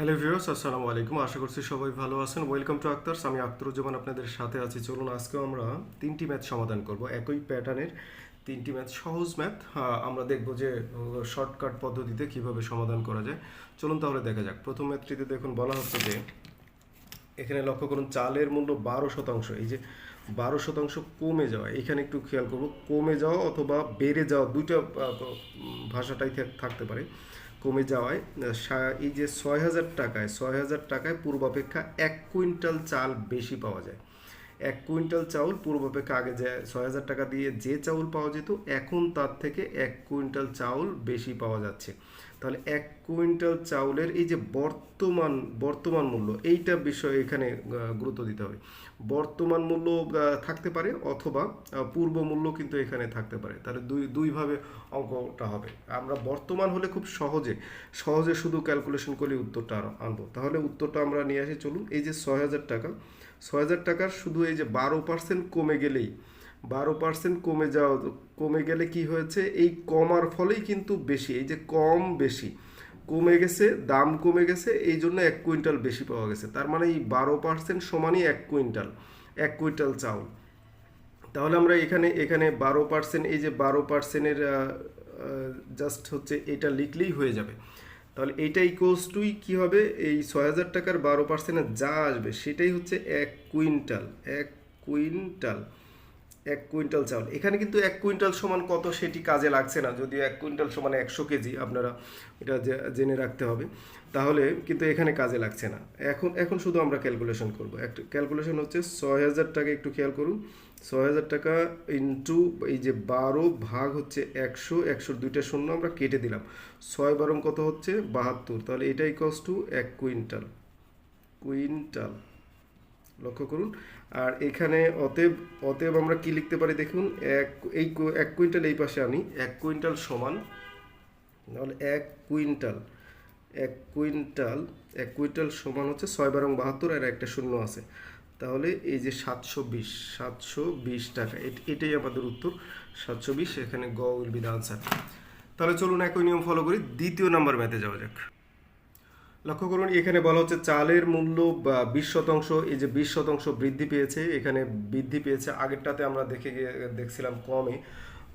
Hello viewers আসসালামু আলাইকুম। আশা করছি সবাই ভালো আছেন। ওয়েলকাম টু আক্তার্স আমি আক্তারুজ্জামান আপনাদের সাথে আছি। চলুন আজকেও আমরা তিনটি ম্যাথ সমাধান করব। একই প্যাটার্নের তিনটি ম্যাথ সহজ ম্যাথ আমরা দেখব যে শর্টকাট পদ্ধতিতে কীভাবে সমাধান করা যায়। চলুন তাহলে দেখা যাক। প্রথম ম্যাথটিতে দেখুন, বলা হচ্ছে যে, এখানে লক্ষ্য করুন, চালের মূল্য বারো শতাংশ। এই যে, বারো শতাংশ কমে যাওয়া, এখানে একটু খেয়াল করব, কমে যাওয়া অথবা বেড়ে যাওয়া দুইটা ভাষাটাই থাক- থাকতে পারে। কমে যাওয়ায় এই যে ছয় হাজার টাকায়, ছয় হাজার টাকায় পূর্বাপেক্ষা এক কুইন্টাল চাল বেশি পাওয়া যায়। এক কুইন্টাল চাউল পূর্বাপেক্ষা আগে যে ছয় হাজার টাকা দিয়ে যে চাউল পাওয়া যেত, এখন তার থেকে এক কুইন্টাল চাউল বেশি পাওয়া যাচ্ছে। তাহলে এক কুইন্টাল চাউলের এই যে বর্তমান বর্তমান মূল্য, এইটা বিষয়ে এখানে গুরুত্ব দিতে হবে। বর্তমান মূল্য থাকতে পারে অথবা পূর্ব মূল্য কিন্তু এখানে থাকতে পারে। তাহলে দুই, দুইভাবে অঙ্কটা হবে। আমরা বর্তমান হলে খুব সহজে সহজে শুধু ক্যালকুলেশন করলে উত্তরটা আন- আনব। তাহলে উত্তরটা আমরা নিয়ে আসি, চলুন। এই যে ছয় হাজার টাকা, ছয় হাজার টাকার শুধু এই যে বারো পার্সেন্ট কমে গেলেই বারো পার্সেন্ট কমে যাওয়া, কমে গেলে কি হয়েছে? এই কমার ফলেই কিন্তু বেশি। এই যে কম বেশি, কমে গেছে, দাম কমে গেছে, এই জন্য এক কুইন্টাল বেশি পাওয়া গেছে। তার মানে এই বারো পার্সেন্ট সমানই এক কুইন্টাল এক কুইন্টাল চাউল। তাহলে আমরা এখানে এখানে বারো পার্সেন্ট এই যে বারো পার্সেন্টের জাস্ট হচ্ছে এটা লিখলেই হয়ে যাবে। তাহলে এইটা ইকোয়ালস টুই কী হবে? এই ছয় হাজার টাকার বারো পার্সেন্টে যা আসবে, সেটাই হচ্ছে এক কুইন্টাল এক কুইন্টাল। এক কুইন্টাল চাউল। এখানে কিন্তু এক কুইন্টাল সমান কত সেটি কাজে লাগছে না। যদিও এক কুইন্টাল সমান একশো কেজি আপনারা এটা জেনে রাখতে হবে। তাহলে কিন্তু এখানে কাজে লাগছে না। এখন এখন শুধু আমরা ক্যালকুলেশন করব। একটা ক্যালকুলেশন হচ্ছে ছয় হাজার টাকা একটু খেয়াল করুন। ছয় হাজার টাকা ইন্টু এই যে বারো ভাগ হচ্ছে একশো, একশোর দুইটা শূন্য আমরা কেটে দিলাম। ছয় বারং কত হচ্ছে? বাহাত্তর। তাহলে এটাই কস টু এক কুইন্টাল। কুইন্টাল। লক্ষ্য করুন। আর এখানে অতএব অতএব আমরা কি লিখতে পারি দেখুন এক এই এক কুইন্টাল এই পাশে আনি। এক কুইন্টাল সমান তাহলে এক কুইন্টাল এক কুইন্টাল এক কুইন্টাল সমান হচ্ছে ছয় বারং বাহাত্তর আর একটা শূন্য আছে। তাহলে এই যে সাতশো বিশ সাতশো বিশ টাকা এটাই আমাদের উত্তর। সাতশো বিশ এখানে গ উইল বি দ্য আনসার। তাহলে চলুন একই নিয়ম ফলো করি দ্বিতীয় নাম্বার ম্যাথে যাওয়া যাক। লক্ষ্য করুন, এখানে বলা হচ্ছে চালের মূল্য বা বিশ শতাংশ, এই যে বিশ শতাংশ বৃদ্ধি পেয়েছে, এখানে বৃদ্ধি পেয়েছে, আগেরটাতে আমরা দেখে দেখছিলাম কমে,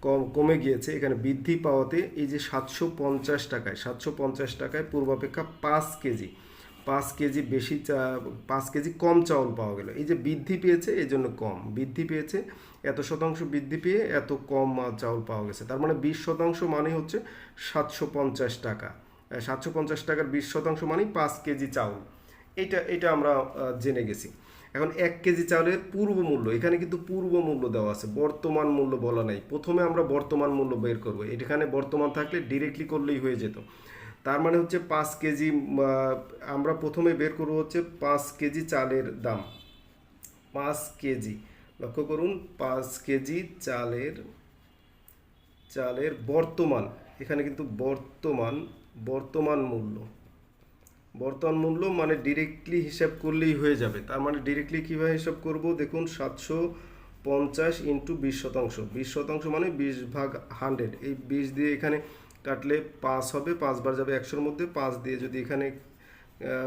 কম, কমে গিয়েছে, এখানে বৃদ্ধি পাওয়াতে এই যে সাতশো পঞ্চাশ টাকায়, সাতশো পঞ্চাশ টাকায় পূর্বাপেক্ষা পাঁচ কেজি পাঁচ কেজি বেশি চা, পাঁচ কেজি কম চাউল পাওয়া গেল। এই যে বৃদ্ধি পেয়েছে, এই জন্য কম, বৃদ্ধি পেয়েছে, এত শতাংশ বৃদ্ধি পেয়ে এত কম চাউল পাওয়া গেছে। তার মানে বিশ শতাংশ মানে হচ্ছে সাতশো পঞ্চাশ টাকা। সাতশো পঞ্চাশ টাকার বিশ শতাংশ মানেই পাঁচ কেজি চাউল। এটা এটা আমরা জেনে গেছি। এখন এক কেজি চাউলের পূর্ব মূল্য, এখানে কিন্তু পূর্ব মূল্য দেওয়া আছে, বর্তমান মূল্য বলা নাই। প্রথমে আমরা বর্তমান মূল্য বের করব। এখানে বর্তমান থাকলে ডিরেক্টলি করলেই হয়ে যেত। তার মানে হচ্ছে পাঁচ কেজি আমরা প্রথমে বের করব হচ্ছে পাঁচ কেজি চালের দাম। পাঁচ কেজি, লক্ষ্য করুন, পাঁচ কেজি চালের চালের বর্তমান, এখানে কিন্তু বর্তমান বর্তমান মূল্য। বর্তমান মূল্য মানে ডিরেক্টলি হিসাব করলেই হয়ে যাবে। তার মানে ডিরেক্টলি কীভাবে হিসাব করব? দেখুন, সাতশো পঞ্চাশ ইন্টু বিশ শতাংশ। বিশ শতাংশ মানে বিশ ভাগ হান্ড্রেড এই বিশ দিয়ে এখানে কাটলে পাঁচ হবে পাঁচবার যাবে একশোর মধ্যে। পাঁচ দিয়ে যদি এখানে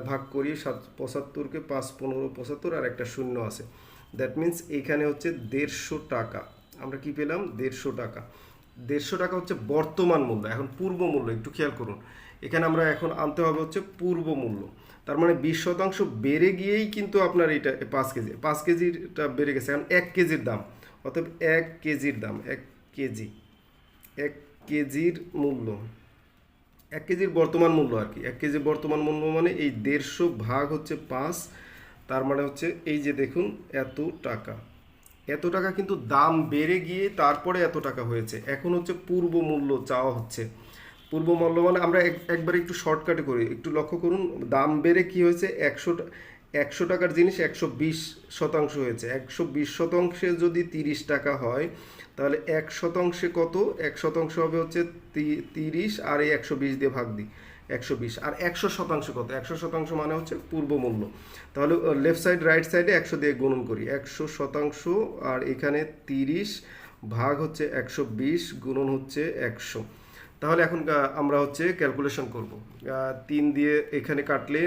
ভাগ করি, সাত, পঁচাত্তরকে পাঁচ, পনেরো, পঁচাত্তর আর একটা শূন্য আছে। দ্যাট মিন্স এখানে হচ্ছে দেড়শো টাকা। আমরা কি পেলাম? দেড়শো টাকা। দেড়শো টাকা হচ্ছে বর্তমান মূল্য, এখন পূর্ব মূল্য, একটু খেয়াল করুন। এখানে আমরা এখন আনতে হবে হচ্ছে পূর্ব মূল্য। তার মানে বিশ শতাংশ বেড়ে গিয়েই কিন্তু আপনার এটা পাঁচ কেজি, পাঁচ কেজিটা বেড়ে গেছে, এখন এক কেজির দাম। অতএব এক কেজির দাম, এক কেজি, এক কেজির মূল্য, এক কেজির বর্তমান মূল্য আর কি। এক কেজির বর্তমান মূল্য মানে এই দেড়শো ভাগ হচ্ছে পাঁচ, তার মানে হচ্ছে এই যে দেখুন, এত টাকা। এত টাকা কিন্তু দাম বেড়ে গিয়ে তারপরে এত টাকা হয়েছে। এখন হচ্ছে পূর্ব মূল্য চাওয়া হচ্ছে। পূর্ব মূল্য মানে আমরা এক- একবার একটু শর্টকাটে করি। একটু লক্ষ্য করুন, দাম বেড়ে কি হয়েছে? একশো একশো টাকার জিনিস একশো বিশ শতাংশ হয়েছে। একশো বিশ শতাংশে যদি তিরিশ টাকা হয়, তাহলে এক শতাংশে কত? এক শতাংশ হবে হচ্ছে তিরিশ আর এই একশো বিশ দিয়ে ভাগ দিই। একশো বিশ। আর একশো শতাংশ কত? একশো শতাংশ মানে হচ্ছে পূর্ব মূল্য। তাহলে লেফট সাইড রাইট সাইডে একশো দিয়ে গুণন করি। একশো শতাংশ আর এখানে তিরিশ ভাগ হচ্ছে একশো বিশ, গুণন হচ্ছে একশো। তাহলে এখন আমরা হচ্ছে ক্যালকুলেশন করব। তিন দিয়ে এখানে কাটলে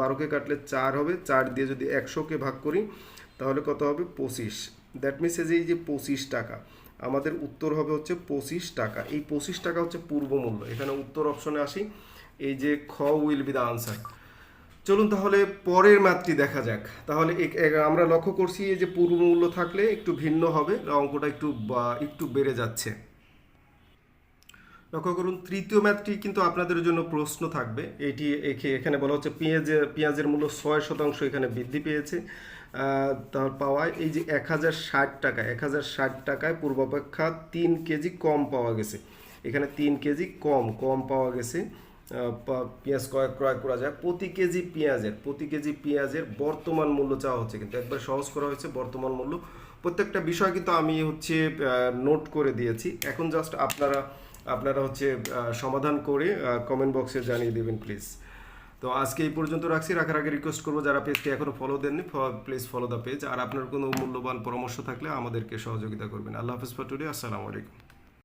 বারোকে কাটলে চার হবে। চার দিয়ে যদি একশোকে ভাগ করি, তাহলে কত হবে? পঁচিশ। দ্যাট মিনস এই যে পঁচিশ টাকা আমাদের উত্তর হবে হচ্ছে পঁচিশ টাকা। এই পঁচিশ টাকা হচ্ছে পূর্ব মূল্য। এখানে উত্তর অপশনে আসি। এই যে খ উইল বি দ্য আনসার। চলুন তাহলে পরের ম্যাথটি দেখা যাক। তাহলে আমরা লক্ষ্য করছি এই যে পূর্ব মূল্য থাকলে একটু ভিন্ন হবে। অঙ্কটা একটু একটু বেড়ে যাচ্ছে। লক্ষ্য করুন, তৃতীয় ম্যাথটি কিন্তু আপনাদের জন্য প্রশ্ন থাকবে। এটি এখে- এখানে বলা হচ্ছে পেঁয়াজের পেঁয়াজের মূল্য ছয় শতাংশ এখানে বৃদ্ধি পেয়েছে। তার পাওয়ায় এই যে এক হাজার ষাট টাকা, এক হাজার ষাট টাকায় পূর্বাপেক্ষা তিন কেজি কম পাওয়া গেছে। এখানে তিন কেজি কম কম পাওয়া গেছে। পেঁয়াজ ক্রয় ক্রয় করা যায় প্রতি কেজি পেঁয়াজের, প্রতি কেজি পেঁয়াজের বর্তমান মূল্য চাওয়া হচ্ছে। কিন্তু একবার সহজ করা হয়েছে বর্তমান মূল্য। প্রত্যেকটা বিষয় কিন্তু আমি হচ্ছে নোট করে দিয়েছি। এখন জাস্ট আপনারা আপনারা হচ্ছে সমাধান করে কমেন্ট বক্সে জানিয়ে দেবেন প্লিজ তো আজকে এই পর্যন্ত রাখছি। রাখার আগে রিকোয়েস্ট করব, যারা পেজকে এখনও ফলো দেননি প্লিজ ফলো দ্য পেজ আর আপনার কোনো মূল্যবান পরামর্শ থাকলে আমাদেরকে সহযোগিতা করবেন। আল্লাহ হাফিজ ফর টুডে আসসালামু আলাইকুম।